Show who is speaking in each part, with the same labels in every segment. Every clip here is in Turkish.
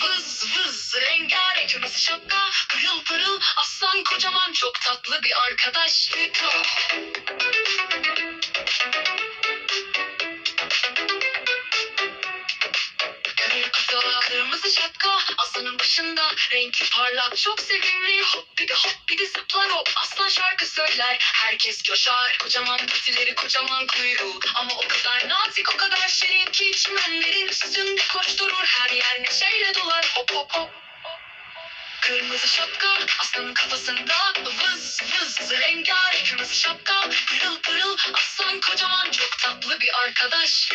Speaker 1: vız vız rengarenk kırmızı şapka pırıl pırıl aslan kocaman çok tatlı bir arkadaş. Kırmızı, şapka aslanın başında renkli parlak çok sevimli. Hoppidi hoppidi zıplar hop aslan şarkı söyler. Herkes coşar kocaman patileri kocaman kuyruğu. Ama o kadar nazik o kadar şirin ki çimenlerin üstünde koşturur. Her yer neşeyle dolar. Hop hop hop. Kırmızı şapka aslanın kafasında vız vız rengarenk kırmızı şapka. Pırıl pırıl aslan kocaman çok tatlı bir arkadaş.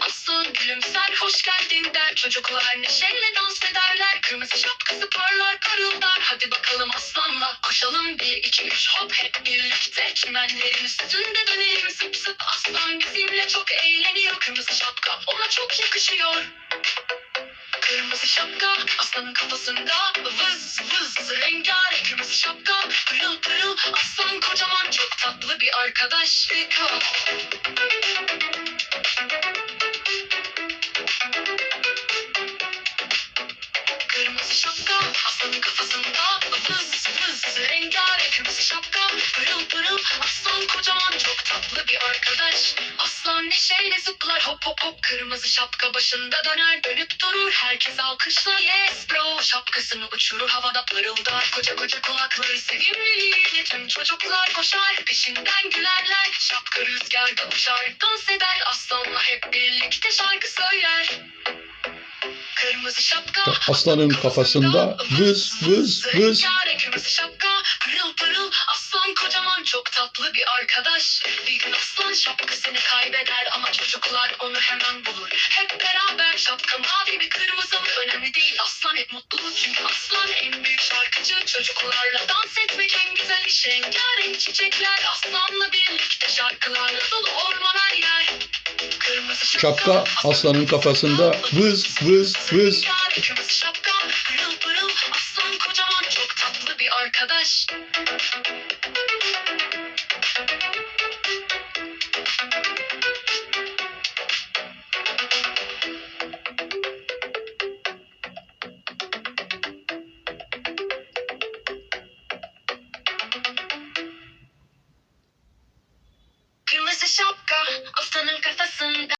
Speaker 1: Aslan gülümser hoş geldin der. Çocuklar neşeyle dans ederler. Kırmızı şapkası parlar parıldar. Hadi bakalım aslanla koşalım Bir iki üç hop hep birlikte Çimenlerin üstünde dönelim. Zıp zıp Aslan bizimle çok eğleniyor. Kırmızı şapka ona çok yakışıyor. Kırmızı şapka aslanın kafasında vız vız rengarenk. Kırmızı şapka pırıl pırıl aslan kocaman. Çok tatlı bir arkadaş Rico. Kırmızı şapka aslanın kafasında pırıl pırıl aslan kocaman çok tatlı bir arkadaş. Aslan neşeyle zıplar hop hop hop kırmızı şapka başında döner dönüp durur herkes alkışlar. Yes bro şapkasını uçurur havada parıldar koca koca kulakları sevimliliğiyle tüm çocuklar koşar peşinden gülerler. Şapka rüzgarda uçar dans eder aslanla hep birlikte şarkı söyler. Kırmızı şapka
Speaker 2: Aslanın kafasında vız vız vız.
Speaker 1: Kırmızı şapka pırıl pırıl aslan kocaman çok tatlı bir arkadaş. Bir gün aslan şapkasını kaybeder ama çocuklar onu hemen bulur. Hep beraber şapka mavi mi kırmızı mı? Önemli değil aslan hep mutlu. Çünkü aslan en büyük şarkıcı. Çocuklarla dans etmek en güzel iş. Rengarenk çiçekler aslanla birlikte şarkılarla dolu orman her yer. Kırmızı
Speaker 2: Şapka aslanın kafasında vız vız vız.
Speaker 1: Kırmızı şapka pırıl pırıl. Aslan kocaman çok tatlı bir arkadaş. Şapka aslanın kafasında